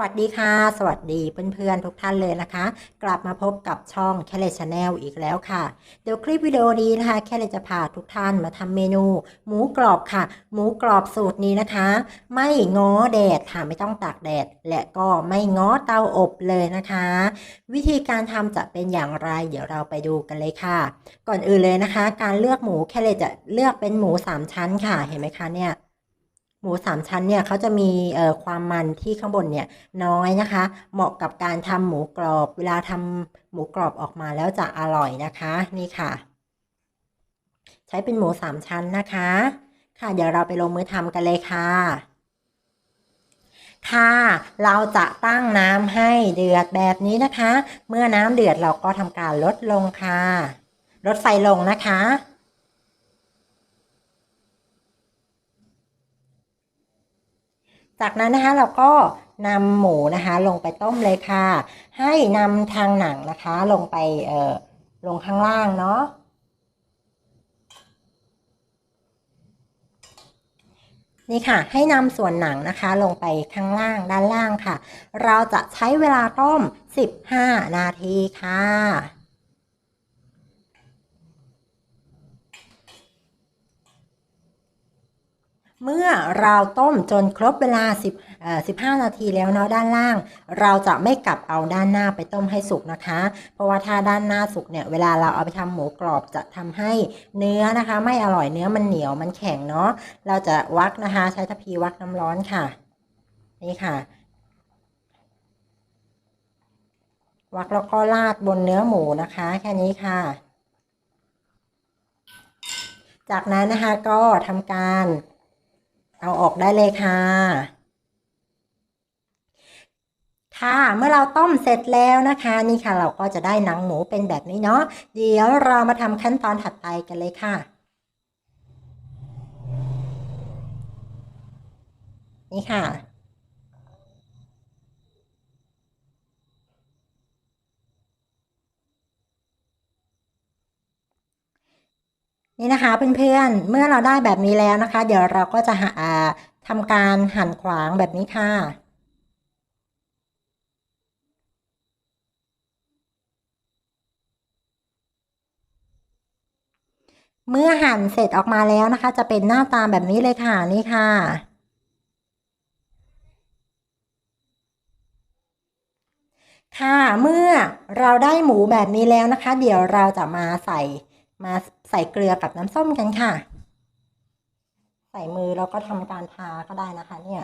วัสดีค่ะ สวัสดีเพื่อนๆทุกท่านเลยนะคะ กลับมาพบกับช่องแคเลชแนลอีกแล้วค่ะ เดี๋ยวคลิปวิดีโอนี้นะคะ แคเลจะพาทุกท่านมาทำเมนู หมูกรอบค่ะ หมูกรอบสูตรนี้นะคะ ไม่ง้อแดดค่ะไม่ต้องตากแดด และก็ไม่ง้อเตาอบเลยนะคะ วิธีการทำจะเป็นอย่างไร เดี๋ยวเราไปดูกันเลยค่ะ ก่อนอื่นเลยนะคะ การเลือกหมูแคเลจะเลือกเป็นหมูสามชั้นค่ะเห็นไหมคะเนี่ย มูสามชั้นเนี่ยเขาจะมีความมันที่ข้างบนเนี่ยน้อยนะคะ เหมาะกับการทำหมูกรอบ เวลาทำหมูกรอบออกมาแล้วจะอร่อยนะคะนี่ค่ะ ใช้เป็นหมูสามชั้นนะคะ ค่ะเดี๋ยวเราไปลงมือทำกันเลยค่ะค่ะเราจะตั้งน้ำให้เดือดแบบนี้นะคะ เมื่อน้ำเดือดเราก็ทำการลดลงค่ะ ลดไฟลงนะคะ จากนั้นนะคะเราก็นำหมูนะคะลงไปต้มเลยค่ะ ให้นำทางหนังนะคะลงไปเอ่อลงข้างล่างเนาะนี่ค่ะ ให้นำส่วนหนังนะคะ ลงไปข้างล่างด้านล่างค่ะ เราจะใช้เวลาต้ม 15 นาทีค่ะ เมื่อเราต้มจนครบเวลา10 15 นาทีแล้วเนาะด้านล่าง เราจะไม่กลับเอาด้านหน้าไปต้มให้สุกนะคะ เพราะว่าถ้าด้านหน้าสุกเนี่ยเวลาเราเอาไปทำหมูกรอบจะทำให้เนื้อนะคะ ไม่อร่อยเนื้อมันเหนียวมันแข็งเนาะเราจะวักนะคะ ใช้ทัพพีวักน้ำร้อนค่ะ นี่ค่ะ วักแล้วก็ราดบนเนื้อหมูนะคะ แค่นี้ค่ะ จากนั้นนะคะก็ทำการ เอาออกได้เลยค่ะ ค่ะเมื่อเราต้มเสร็จแล้วนะคะ นี่ค่ะเราก็จะได้หนังหมูเป็นแบบนี้เนาะเดี๋ยวเรามาทำขั้นตอนถัดไปกันเลยค่ะนี่ค่ะ นี่นะคะเพื่อนๆ เมื่อเราได้แบบนี้แล้วนะคะ เดี๋ยวเราก็จะหาอ่าทำการหั่นขวางแบบนี้ค่ะ เมื่อหั่นเสร็จออกมาแล้วนะคะ จะเป็นหน้าตาแบบนี้เลยค่ะนี่ค่ะค่ะเมื่อเราได้หมูแบบนี้แล้วนะคะ เดี๋ยวเราจะมาใส่มา ใส่เกลือกับน้ำส้มกันค่ะ ใส่มือแล้วก็ทำการทาก็ได้นะคะเนี่ย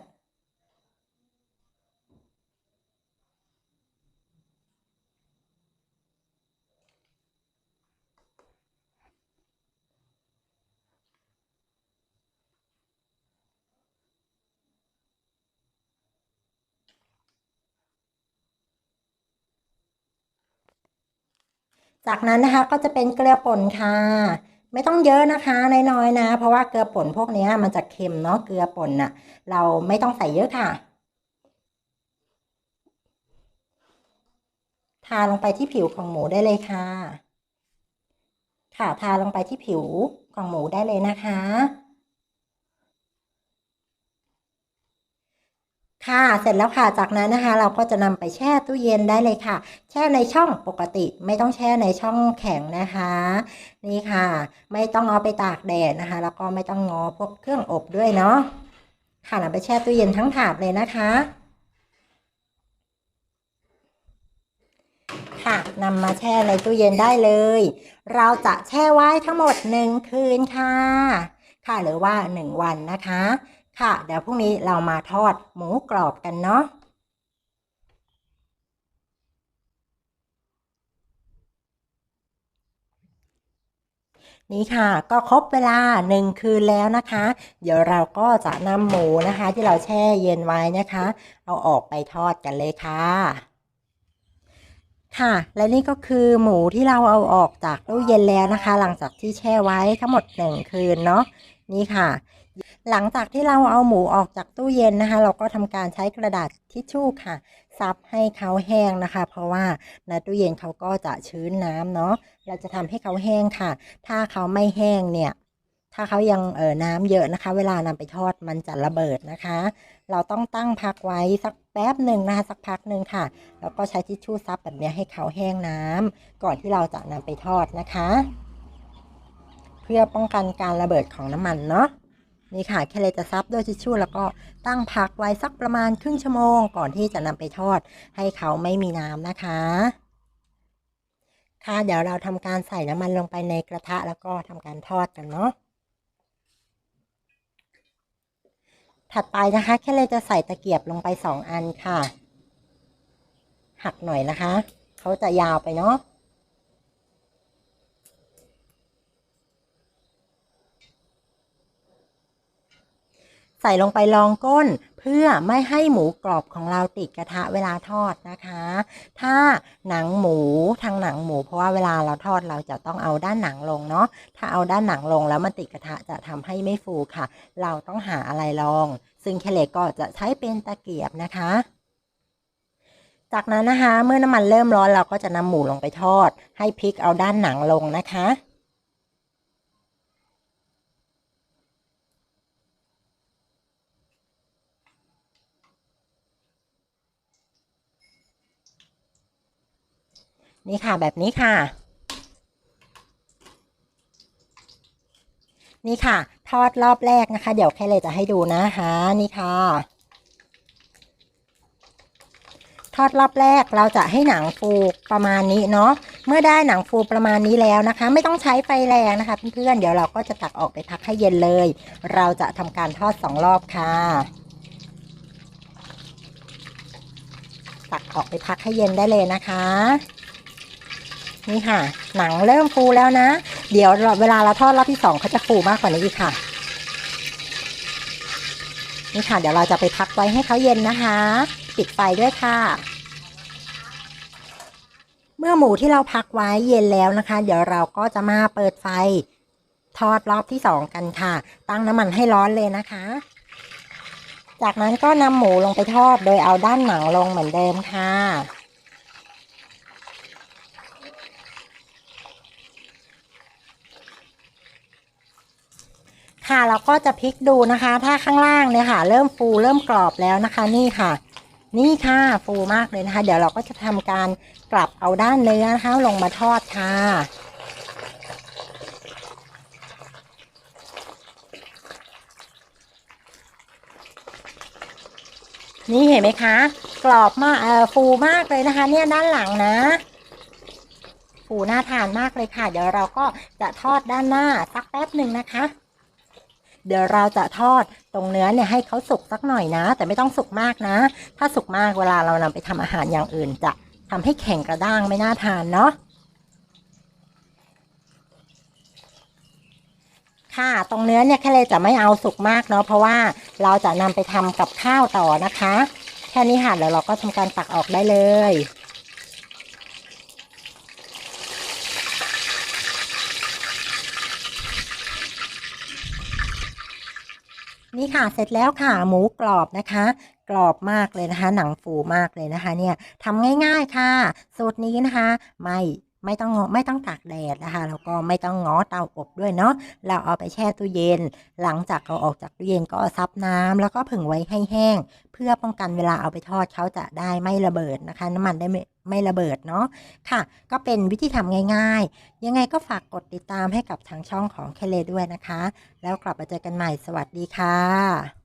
จากนั้นนะคะก็จะเป็นเกลือป่นค่ะ ไม่ต้องเยอะนะคะน้อยๆนะ เพราะว่าเกลือป่นพวกนี้มันจะเค็มเนาะเกลือป่นน่ะ เราไม่ต้องใส่เยอะค่ะ ทาลงไปที่ผิวของหมูได้เลยค่ะ ค่ะทาลงไปที่ผิวของหมูได้เลยนะคะ ค่ะ เสร็จแล้วค่ะ จากนั้นนะคะ เราก็จะนำไปแช่ตู้เย็นได้เลยค่ะ แช่ในช่องปกติ ไม่ต้องแช่ในช่องแข็งนะคะ นี่ค่ะ ไม่ต้องเอาไปตากแดดนะคะ แล้วก็ไม่ต้องงอพวกเครื่องอบด้วยเนาะ ค่ะนำไปแช่ตู้เย็นทั้งถาดเลยนะคะ ค่ะนำมาแช่ในตู้เย็นได้เลย เราจะแช่ไว้ทั้งหมดหนึ่งคืนค่ะ ค่ะหรือว่าหนึ่งวันนะคะ ค่ะ เดี๋ยวพรุ่งนี้เรามาทอดหมูกรอบกันเนาะนี่ค่ะก็ครบเวลาหนึ่งคืนแล้วนะคะ เดี๋ยวเราก็จะนำหมูนะคะ ที่เราแช่เย็นไว้นะคะ เอาออกไปทอดกันเลยค่ะ ค่ะ และนี่ก็คือหมูที่เราเอาออกจากตู้เย็นแล้วนะคะ หลังจากที่แช่ไว้ทั้งหมดหนึ่งคืนเนาะนี่ค่ะ หลังจากที่เราเอาหมูออกจากตู้เย็นนะคะ เราก็ทำการใช้กระดาษทิชชู่ค่ะ ซับให้เขาแห้งนะคะ เพราะว่าในตู้เย็นเขาก็จะชื้นน้ำเนาะเราจะทำให้เขาแห้งค่ะ ถ้าเขาไม่แห้งเนี่ยถ้าเขายังเอ่อน้ำเยอะนะคะ เวลานำไปทอดมันจะระเบิดนะคะ เราต้องตั้งพักไว้สักแป๊บหนึ่งนะคะสักพักหนึ่งค่ะ แล้วก็ใช้ทิชชู่ซับแบบนี้ให้เขาแห้งน้ำก่อนที่เราจะนำไปทอดนะคะ เพื่อป้องกันการระเบิดของน้ำมันเนาะ นี่ค่ะแค่เลยจะซับด้วยทิชชู่แล้วก็ตั้งพักไว้สักประมาณครึ่งชั่วโมงก่อนที่จะนำไปทอด ให้เขาไม่มีน้ำนะคะ ค่ะเดี๋ยวเราทำการใส่น้ำมันลงไปในกระทะแล้วก็ทำการทอดกันเนาะถัดไปนะคะแค่เลยจะใส่ตะเกียบลงไปสองอันค่ะ หักหน่อยนะคะ เขาจะยาวไปเนาะ ใส่ลงไปรองก้นเพื่อไม่ให้หมูกรอบของเราติดกระทะเวลาทอดนะคะ ถ้าหนังหมูทางหนังหมูเพราะว่าเวลาเราทอดเราจะต้องเอาด้านหนังลงเนาะถ้าเอาด้านหนังลงแล้วมันติดกระทะจะทำให้ไม่ฟูค่ะ เราต้องหาอะไรรอง ซึ่งเคเลก็จะใช้เป็นตะเกียบนะคะจากนั้นนะคะ เมื่อน้ำมันเริ่มร้อนเราก็จะนำหมูลงไปทอด ให้พลิกเอาด้านหนังลงนะคะ นี่ค่ะแบบนี้ค่ะ นี่ค่ะ ทอดรอบแรกนะคะ เดี๋ยวแค่เลยจะให้ดูนะคะนี่ค่ะ ทอดรอบแรกเราจะให้หนังฟูประมาณนี้เนาะเมื่อได้หนังฟูประมาณนี้แล้วนะคะ ไม่ต้องใช้ไฟแรงนะคะเพื่อนๆเดี๋ยวเราก็จะตักออกไปพักให้เย็นเลย เราจะทำการทอดสองรอบค่ะตักออกไปพักให้เย็นได้เลยนะคะ นี่ค่ะ หนังเริ่มฟูแล้วนะ เดี๋ยวเวลาเราทอดรอบที่สองเขาจะฟูมากกว่านี้อีกค่ะ นี่ค่ะ เดี๋ยวเราจะไปพักไว้ให้เขาเย็นนะคะ ปิดไฟด้วยค่ะ เมื่อหมูที่เราพักไว้เย็นแล้วนะคะ เดี๋ยวเราก็จะมาเปิดไฟ ทอดรอบที่สองกันค่ะ ตั้งน้ำมันให้ร้อนเลยนะคะ จากนั้นก็นำหมูลงไปทอดโดยเอาด้านหนังลงเหมือนเดิมค่ะ ค่ะ เราก็จะพลิกดูนะคะ ถ้าข้างล่างเนี่ยค่ะ เริ่มฟูเริ่มกรอบแล้วนะคะ นี่ค่ะ นี่ค่ะฟูมากเลยนะคะ เดี๋ยวเราก็จะทำการกลับเอาด้านเนื้อนะคะลงมาทอดค่ะนี่เห็นไหมคะ กรอบมากเออฟูมากเลยนะคะ เนี่ยด้านหลังนะ ฟูน่าทานมากเลยค่ะ เดี๋ยวเราก็จะทอดด้านหน้าสักแป๊บหนึ่งนะคะ เดี๋ยวเราจะทอดตรงเนื้อเนี่ยให้เขาสุกสักหน่อยนะ แต่ไม่ต้องสุกมากนะ ถ้าสุกมากเวลาเรานำไปทำอาหารอย่างอื่น จะทำให้แข็งกระด้างไม่น่าทานเนาะค่ะ ตรงเนื้อเนี่ยแค่เลยจะไม่เอาสุกมากเนาะ เพราะว่าเราจะนำไปทำกับข้าวต่อนะคะ แค่นี้ค่ะแล้วเราก็ทำการตักออกได้เลย นี่ค่ะเสร็จแล้วค่ะหมูกรอบนะคะ กรอบมากเลยนะคะ หนังฟูมากเลยนะคะ เนี่ยทำง่าย ๆค่ะ สูตรนี้นะคะ ไม่ ไม่ต้องงอไม่ต้องตากแดดนะคะแล้วก็ไม่ต้องง้อเตาอบด้วยเนาะเราเอาไปแช่ตู้เย็น หลังจากเอาออกจากตู้เย็นก็ซับน้ำแล้วก็ผึ่งไว้ให้แห้ง เพื่อป้องกันเวลาเอาไปทอดเขาจะได้ไม่ระเบิดนะคะ น้ำมันได้ไม่ไม่ระเบิดเนาะค่ะ ก็เป็นวิธีทำง่ายๆ ยังไงก็ฝากกดติดตามให้กับทางช่องของเคเลด้วยนะคะ แล้วกลับมาเจอกันใหม่สวัสดีค่ะ